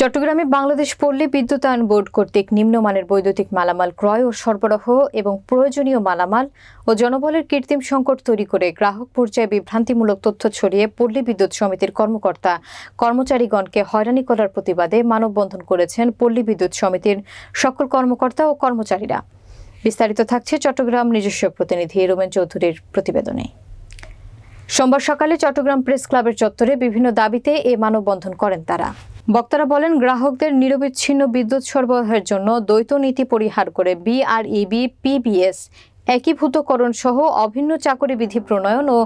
চট্টগ্রামে বাংলাদেশ পল্লী বিদ্যুতায়ন বোর্ড কর্তৃক নিম্নমানের বৈদ্যুতিক মালামাল ক্রয় ও সরবরাহ এবং প্রয়োজনীয় মালামাল ও জনবলের কৃত্রিম সংকট তৈরি করে গ্রাহক পর্যায়ে বিভ্রান্তিমূলক তথ্য ছড়িয়ে পল্লী বিদ্যুৎ সমিতির কর্মকর্তা কর্মচারীগণকে হয়রানি করার প্রতিবাদে মানববন্ধন করেছেন পল্লী বিদ্যুৎ সমিতির সকল কর্মকর্তা ও কর্মচারীরা। বিস্তারিত থাকছে চট্টগ্রাম নিজস্ব প্রতিনিধি রোমেন চৌধুরীর প্রতিবেদনে। সোমবার সকালে চট্টগ্রাম প্রেস ক্লাবের চত্বরে বিভিন্ন দাবিতে এ মানববন্ধন করেন তারা। বক্তারা বলেন, গ্রাহকদের নিরবিচ্ছিন্ন বিদ্যুৎ সরবরাহের জন্য দ্বৈত নীতি পরিহার করে বিআরইবি পিবিএস একীভূতকরণ সহ অভিন্ন চাকরি বিধি প্রণয়ন ও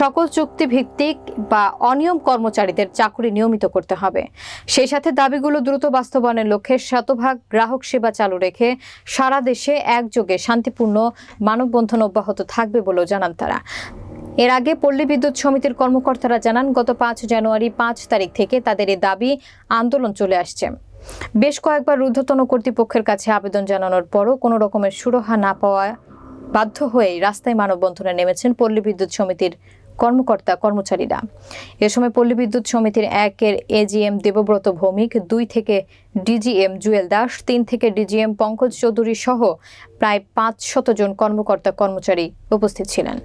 সকল চুক্তিভিত্তিক বা অনিয়ম কর্মচারীদের চাকরি নিয়মিত করতে হবে। সেই সাথে দাবিগুলো দ্রুত বাস্তবায়নের লক্ষ্যে শতভাগ গ্রাহক সেবা চালু রেখে সারা দেশে একযোগে শান্তিপূর্ণ মানববন্ধন অব্যাহত থাকবে বলেও জানান তারা। এর আগে পল্লী বিদ্যুৎ সমিতির কর্মকর্তারা জানান, গত পাঁচ জানুয়ারি পাঁচ তারিখ থেকে তাদের এই দাবি আন্দোলন চলে আসছে। বেশ কয়েকবার ঊর্ধ্বতন কর্তৃপক্ষের কাছে আবেদন জানানোর পরও কোনো রকমের সুরহা না পাওয়া বাধ্য হয়েই রাস্তায় মানববন্ধনে নেমেছেন পল্লী বিদ্যুৎ সমিতির কর্মকর্তা, কর্মচারীরা। এ সময় পল্লী বিদ্যুৎ সমিতির একের এজিএম দেবব্রত ভৌমিক, দুই থেকে ডিজিএম জুয়েল দাস, তিন থেকে ডিজিএম পঙ্কজ চৌধুরী সহ প্রায় পাঁচ শত জন কর্মকর্তা, কর্মচারী উপস্থিত ছিলেন।